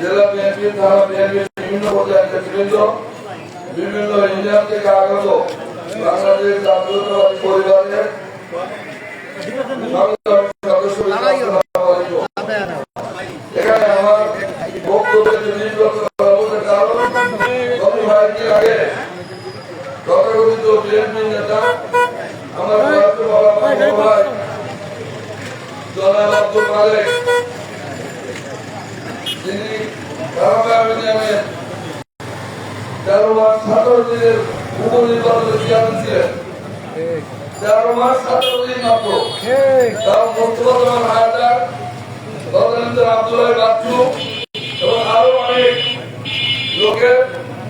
জেলা বিএনপি, থানা বিএনপি, বিভিন্ন পর্যায়ের নেতৃবৃন্দ, বিভিন্ন ইউনিয়ন থেকে আগত বাংলাদেশ জাতীয়তাবাদী পরিবারের ইউনিয়নে তেরো মাস সতেরো দিনের উপনির্বাচনে চেয়ারম্যান ছিলেন তেরো মাস সতেরো দিন মাত্র তার বর্তমান হাজার তদন্ত আব্দুল্লাহ বাচ্চু এবং আরও অনেক লোকের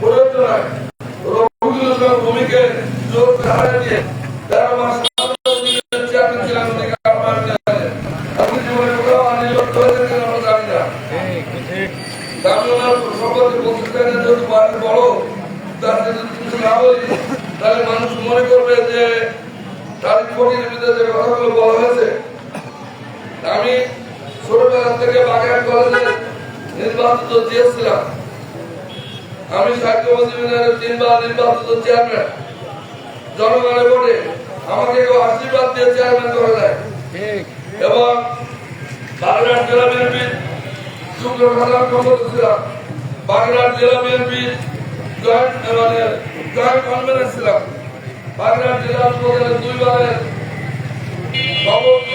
প্ররোচনায় রঘুবীর ভূমিকে যোগ হারা দিয়ে তেরো মাস সতেরো দিনের চেয়ারম্যান ছিলেন উনি ঢাকা ইউনিয়নে। আপনি জীবনে কোথাও আনিযুক্ত হয়েছেন কিনা আমরা জানি না আমি ওনার সম্পর্কে বলতে চাই না যেহেতু বাড়ি বড় তার যদি কিছু না তাহলে মানুষ মনে করবে যে তার ভিতরে যে কথাগুলো বলা হয়েছে। আমি ছোটবেলা থেকে বাগেরহাট কলেজে নির্বাচিত দিয়েছিলাম আমি ভোটে আমাকে আশীর্বাদ দিয়ে চেয়ারম্যান করা যায়। এবং বাগেরহাট জেলা বিএনপির যুগ্ম জয়েন্ট মানে জয়েন্ট কনভেনার ছিলাম বাগেরহাট জেলা উপজেলার দুইবারের সভাপতি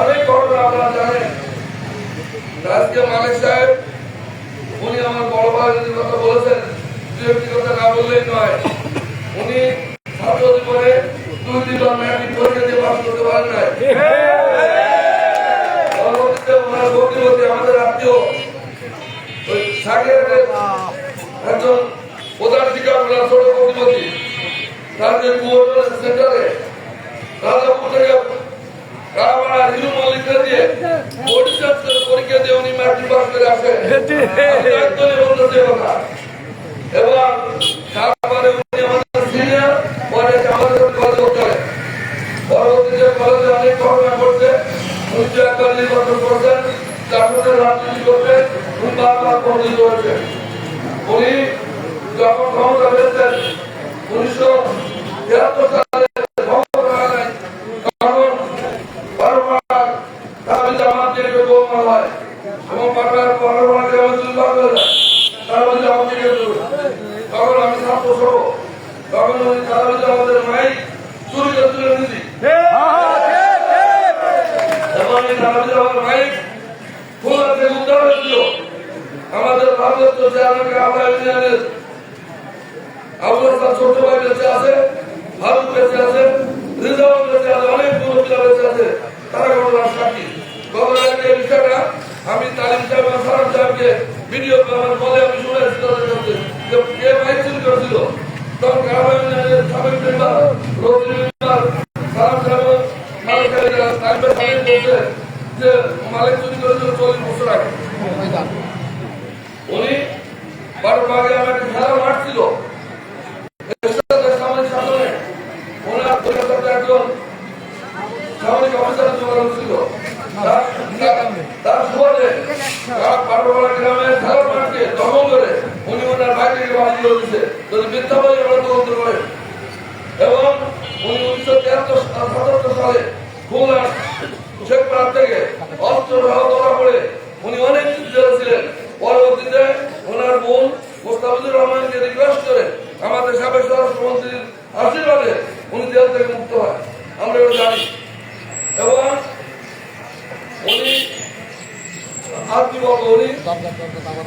অনেক জানেন। আজকে মালিক সাহেব, উনি আমার বড় ভাই কথা বলেছেন কথা না বললেই নয়। উনি ছাত্র জীবনে তিনবার ম্যাট্রিক পরীক্ষা দিয়ে করতে পারেন নাই। পরবর্তীতে ওনার গতিমতি আমাদের আত্মীয়। ওই সাগরের একজন প্রধান শিক্ষক ওনার ছোট গতিমতি তার যে কুয়োর সেন্টারে রাজাপুর থেকে কারামারা হিরু মল্লিককে দিয়ে পরিষ্কার পরীক্ষা দিয়ে উনি ম্যাট্রিক পাস করে আসেন। এবং তারপরে উনি আমাদের সিনিয়র পরে আমাদের সাথে কলেজ করতে হয় পরবর্তীতে কলেজে অনেক ঘটনা ঘটছে উনি যে একবার নির্বাচন করছেন তার সাথে রাজনীতি করতে উনি বারবার বন্দিত হয়েছেন উনি যখন ক্ষমতা পেয়েছেন উনিশশো তিয়াত্তর সালে ক্ষমতা করা নাই তখন বারবার তাহলে আমাদের গোলমাল হয়। আমাদের ছোট ভাই বেঁচে আছে ফারুক বেঁচে আছে রিজাউল বেঁচে আছে অনেক মুরব্বীরা বেঁচে আছে তারা ঘটনার সাক্ষী গতকাল এই বিষয়টা আমি তালিম সাহেব এবং সালাম সাহেবকে ভিডিও আমার বলে আমি শুনেছি তাদের কাছে যে কে মাইক চুরি করেছিল তখন গ্রামের ইউনিয়নের সাবেক মেম্বার রোজী মেম্বার সালাম সাহেব এবং মালিক বলছে যে মালিক চুরি করেছিল চল্লিশ বছর উনি বারো আগে আমার একটা খেলা মাঠ ছিল। সামরিক শাসনে ওনার পরিষদের একজন সামরিক অফিসারের জোগাড় ছিল তার- তার সুবাদে পাটবাড়া গ্রামের খেলার মাঠকে দখল করে উনি ওনার ভাইকে বাহির করে দিচ্ছে যদি মিথ্যা বলে ওরা তদন্ত করে এবং উনি উনিশশো তিয়াত্তর সাতাত্তর সালে খুলনা শেখপাড়া থেকে অস্ত্র সহ ধরা পড়ে উনি অনেক জেলে ছিলেন পরবর্তীতে ওনার বোন মোস্তাফিজুর রহমানকে রিকোয়েস্ট করে আমাদের সাবেক স্বরাষ্ট্রমন্ত্রীর আশীর্বাদে উনি জেল হয় আমরা এটা জানি। এবং উনি আর কি বলব উনি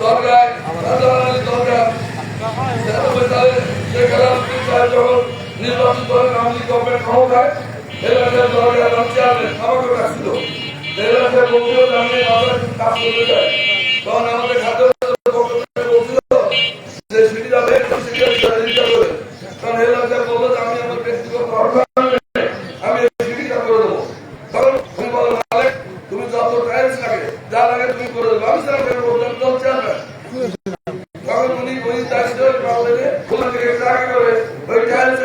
দরগায় রাজা আলী দরগা ছিয়ানব্বই সালে শেখ আলাউদ্দিন সাহেব যখন নির্বাচিত হলেন আওয়ামী লীগ গভর্নমেন্ট ক্ষমতায় এলাকার দরগার চেয়ারম্যান আমাকে রাখছিল এলাকার বলছিল যে মাথায় কাজ করতে চাই। তখন আমাদের খাদ্য বলছিল যে সিটিটা ভেঙে সিটিটা রিটার করে কারণ এলাকার বলল যে আমি আমার ব্যক্তিগত অর্থায়নে আমি এই সিটিটা করে দেবো কারণ তুমি বলো মালিক তুমি যত টাইলস লাগে যা লাগে তুমি করে দেবো আমি স্যার কেন বললাম দল চেয়ারম্যান তখন উনি ওই দায়িত্ব পাবেন ওখান থেকে টাকা করে ওই টাইলস এনে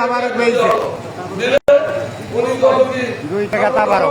তাবারক পেয়েছে দুই টাকা তাবারক।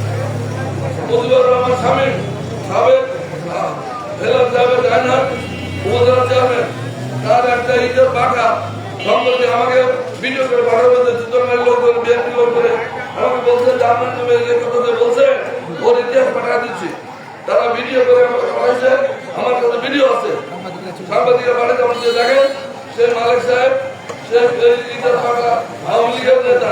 মুজিবুর রহমান শামীম সাবেক ফেলার যাবে জাহান উপজেলা চেয়ারম্যান তার একটা ইটের পাকা সম্পর্কে আমাকে ভিডিও করে পাঠাবে যে চিত্রমানের লোক করে বিএনপি লোক করে আমাকে বলছে, জার্মান তুমি কথা বলছে ওর ইতিহাস পাঠা দিচ্ছি। তারা ভিডিও করে আমাকে পাঠাইছে, আমার কাছে ভিডিও আছে। সাংবাদিকের পাঠাতে আমাকে দেখেন সে মালিক সাহেব সে ইটের পাকা আওয়ামী লীগের নেতা।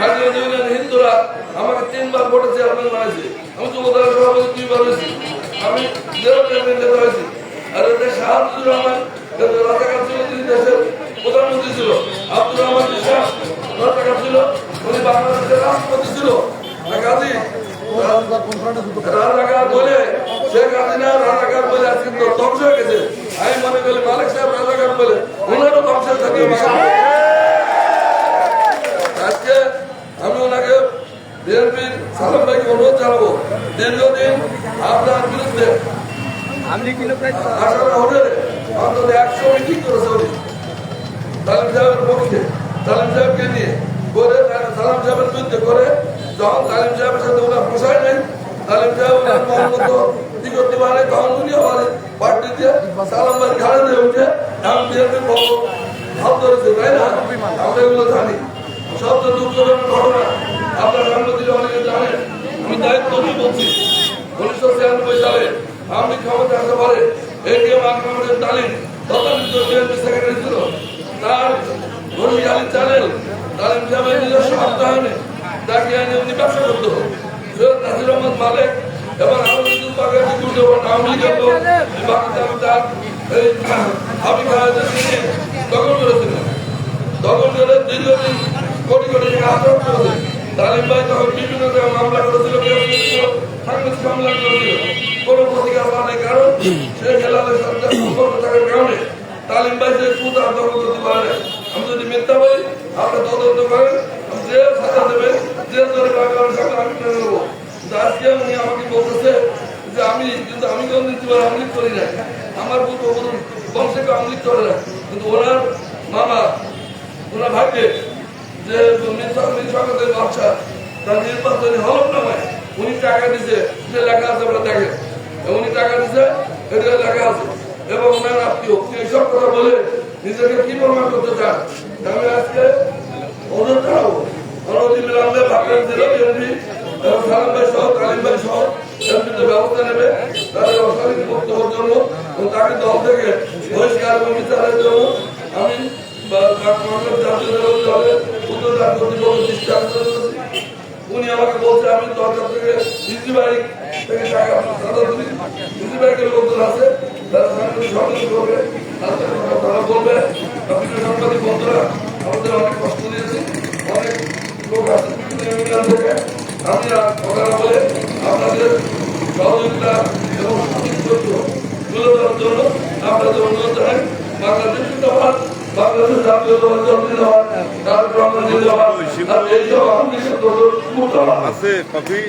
হিন্দুরা। আমাকে তিনবার ভোটে চেয়ারম্যান বানাইছে। আমি যুবদল সভাপতি দুইবার হয়েছি। আমি নেতা হয়েছি আর এটা শাহাবুর রহমান রাজাকার ছিল তিনি দেশের প্রধানমন্ত্রী ছিল। আব্দুর রহমান বিশ্বাস রাজাকার ছিল, উনি বাংলাদেশের রাষ্ট্রপতি ছিল। গাজী রাজাকার বলে, শেখ হাসিনা রাজাকার বলে আজকে ধ্বংস হয়ে গেছে। আমি মনে করি মালিক সাহেব রাজাকার বলে ওনারও ধ্বংস থাকে আজকে আমি ওনাকে বিএনপির সালাম ভাইকে অনুরোধ জানাব। দীর্ঘদিন আপনার বিরুদ্ধে আসার হোটেলে অন্তত একশো মিটিং করেছে উনি। সালাম সাহেবের পক্ষে। সালাম সাহেবকে নিয়ে করে সালাম সাহেবের বিরুদ্ধে করে। যখন তালিম সাহেবের সাথে ওনার পোষায় নাই তালিম সাহেব ওনার মন কি করতে পারে তখন উনিও পারে পার্টি সালাম ভাই ঘাড়ে দিয়ে উঠে এখন বিএনপির ভাব ধরেছে তাই না? আমরা এগুলো জানি। সবচেয়ে দুঃখজনক ঘটনা। আপনার সাংবাদিক অনেকে জানেন উনিশশো ছিয়ানব্বই সালে আমি ক্ষমতা আসতে পারে, এটিএম আক্রমণের তালিম তথাকথিত বিএনপি মালিক এবং আরও কিছু বাগের গুরুত্বপূর্ণ আওয়ামী লীগের লোক দীর্ঘদিন কোটি কোটি টাকা করেছে। তালিম ভাই তখন বিভিন্ন জায়গায় মামলা করেছিল মামলা করেছিল। কোনো প্রতিকার পাওয়া কারণ সে হেলালের সাথে থাকার কারণে তালিম ভাই খুদ আর দখল করতে পারে না আমি যদি মিথ্যা বলি, আপনি তদন্ত করেন যে সাজা দেবেন, যে ধরে বাংলার সাথে আমি মেনে নেব। আজকে উনি আমাকে বলতেছে যে আমি, কিন্তু আমি কেউ নীতিবার আমলিক করি না আমার পূর্বপুরুষ বংশে কেউ আমলিক করে না কিন্তু ওনার মামা, ওনার ভাগ্যে যে নির্বাচনী নামায় উনি টাকা দিছে, যে লেখা আছে আমরা দেখেন উনি টাকা দিছে এটা লেখা আছে। এবং ওনার আত্মীয় এইসব কথা বলে নিজেকে কি প্রমাণ করতে চান? আমি আজকে সহ এমপিতে ব্যবস্থা নেবে। তাদের অস্বাভাবিক বক্তব্যের জন্য এবং তাকে দল থেকে বহিষ্কার এবং বিচারের জন্য উনি আমাকে বলছে, আমি দরকার থেকে ইজি বাইক থেকে টাকা চাঁদা তুলি ইজি বাইকের লোকজন আছে তারা সাংবাদিক সম্মেলন করবে, তাদের বলবে। বিভিন্ন সাংবাদিক আমাদের অনেক কষ্ট দিয়েছে অনেক লোক আছে বিভিন্ন ইউনিয়ন থেকে আমি আর কথা না বলে আপনাদের সহযোগিতা এবং সঠিক তথ্য তুলে ধরার জন্য আপনাদের অনুরোধ জানাই বাংলাদেশ জিন্দাবাদ বাংলাদেশ জাতীয় দল জিন্দাবাদ তারপর আমরা জিন্দাবাদ আর এই সব আমি মুক্ত আছে কফি।